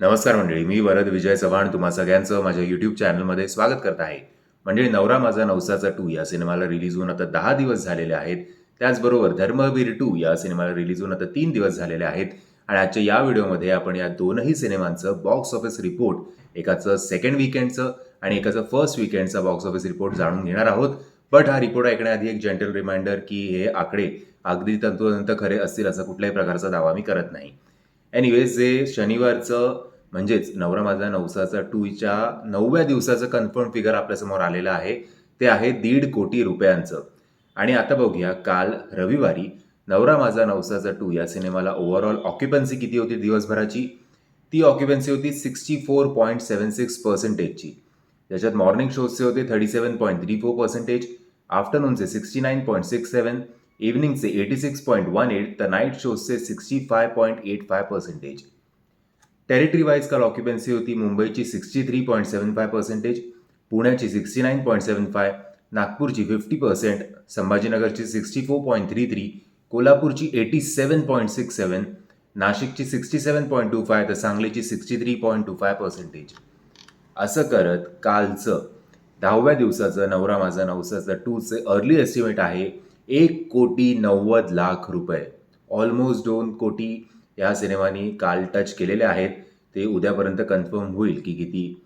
नमस्कार मंडळी मी वरद विजय चव्हाण तुम्हा सगळ्यांचं माझ्या यूट्यूब चॅनलमध्ये स्वागत करत आहे. मंडळी नवरा माझा नवसाचा टू या सिनेमाला रिलीज होऊन आता दहा दिवस झालेले आहेत. त्याचबरोबर धर्मवीर टू या सिनेमाला रिलीज होऊन आता तीन दिवस झालेले आहेत. आणि आजच्या या व्हिडिओमध्ये आपण या दोनही सिनेमांचं बॉक्स ऑफिस रिपोर्ट एकाचं सेकंड विकेंडचं आणि एकाचं फर्स्ट विकेंडचा बॉक्स ऑफिस रिपोर्ट जाणून घेणार आहोत. बट हा रिपोर्ट ऐकण्याआधी एक जेंटल रिमाइंडर की हे आकडे अगदी तंतोतंत खरे असतील असा कुठल्याही प्रकारचा दावा मी करत नाही. एनिवेज जे शनिवारचं म्हणजेच नवरा माझा नवसाचा टूच्या नवव्या दिवसाचं कन्फर्म फिगर आपल्यासमोर आलेलं आहे. ते आहे दीड कोटी रुपयांचं. आणि आता बघूया काल रविवारी नवरा माझा नवसाचा टू या सिनेमाला ओव्हरऑल ऑक्युपन्सी किती होती दिवसभराची? ती ऑक्युपन्सी होती sixty four point seven six पर्सेंटेजची त्याच्यात मॉर्निंग शोजचे होते thirty seven point three four percentage आफ्टरनूनचे sixty nine point six seven इव्हनिंगचे eighty six point one eight तर night शोजचे sixty five point eight five percentage territory wise काल occupancy होती मुंबईची sixty three point seven five percentage पुण्याची sixty nine point seven five नागपूरची fifty percent संभाजीनगरची sixty four point three three कोल्हापूरची eighty seven point six seven नाशिकची sixty seven point two five तर सांगलीची sixty three point two five percentage असं करत कालचं दहाव्या दिवसाचं नवरा माझा नवसाचं टूचे अर्ली एस्टिमेट आहे एक कोटी नव्वद लाख रुपये. ऑलमोस्ट दोन कोटी या सिनेमानी काल टच केलेले आहेत. ते उद्यापर्यंत कन्फर्म होईल की किती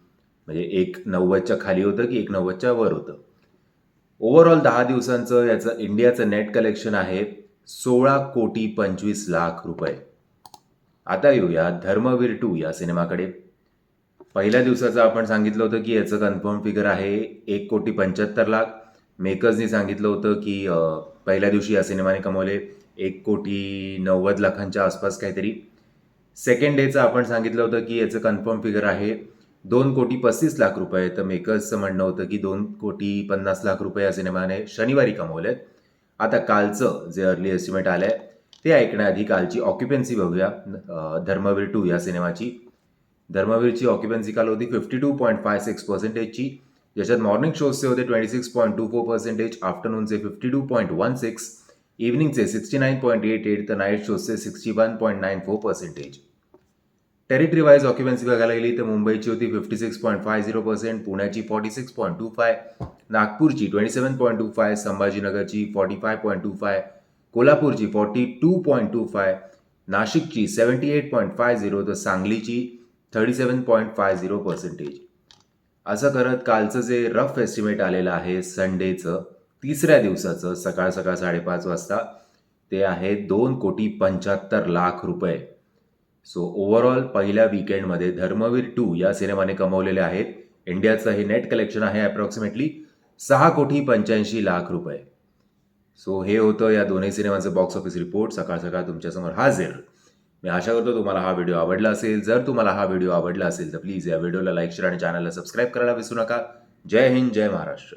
म्हणजे एक नव्वदच्या खाली होतं की एक नव्वदच्या वर होतं. ओव्हरऑल दहा दिवसांचं याचं इंडियाचं नेट कलेक्शन आहे सोळा कोटी पंचवीस लाख रुपये. आता येऊया धर्मवीर टू या सिनेमाकडे. पहिल्या दिवसाचं आपण सांगितलं होतं की याचं कन्फर्म फिगर आहे एक कोटी पंच्याहत्तर लाख. मेकर्सनी सांगितलं होतं की पहिल्या दिवशी या सिनेमाने कमवले एक कोटी नव्वद लाखांच्या आसपास काहीतरी. सेकंड डेचं आपण सांगितलं होतं की याचं कन्फर्म फिगर आहे दोन कोटी पस्तीस लाख रुपये. तर मेकर्सचं म्हणणं होतं की दोन कोटी पन्नास लाख रुपये या सिनेमाने शनिवारी कमवलेत. आता कालचं जे अर्ली एस्टिमेट आलं आहे ते ऐकण्याआधी कालची ऑक्युपन्सी बघूया. धर्मवीर टू या सिनेमाची. धर्मवीरची ऑक्युपन्सी काल होती fifty two point five six पर्सेंटेजची ज्याच्यात मॉर्निंग शोजचे होते twenty six point two four percentage आफ्टरनूनचे fifty two point one six इव्हनिंगचे sixty nine point eight eight तर night शोजचे sixty one point nine four percentage territory wise occupancy बघायला गेली तर मुंबईची होती fifty six point five zero percent पुण्याची forty six point two five नागपूरची twenty seven point two five संभाजीनगरची forty five point two five कोल्हापूरची forty two point two five नाशिकची seventy eight point five zero तर सांगलीची thirty seven point five zero percentage असं करत कालचं जे rough estimate आलेलं आहे संडेचं तिसऱ्या दिवसाचं सकाळ सकाळ साडेपाच वाजता ते आहे दोन कोटी पंच्याहत्तर लाख रुपये. सो ओव्हरऑल पहिल्या विकेंडमध्ये धर्मवीर टू या सिनेमाने कमवलेले आहेत. इंडियाचं हे नेट कलेक्शन आहे अप्रॉक्सिमेटली सहा कोटी पंच्याऐंशी लाख रुपये. सो हे होतं या दोन्ही सिनेमाचं बॉक्स ऑफिस रिपोर्ट सकाळ सकाळ तुमच्यासमोर हाजिर. मी आशा करतो तुम्हाला हा व्हिडिओ आवडला असेल. जर तुम्हाला हा व्हिडिओ आवडला असेल तर प्लीज या व्हिडिओला लाईक शेअर आणि चॅनलला सबस्क्राईब करायला विसरू नका. जय हिंद जय महाराष्ट्र.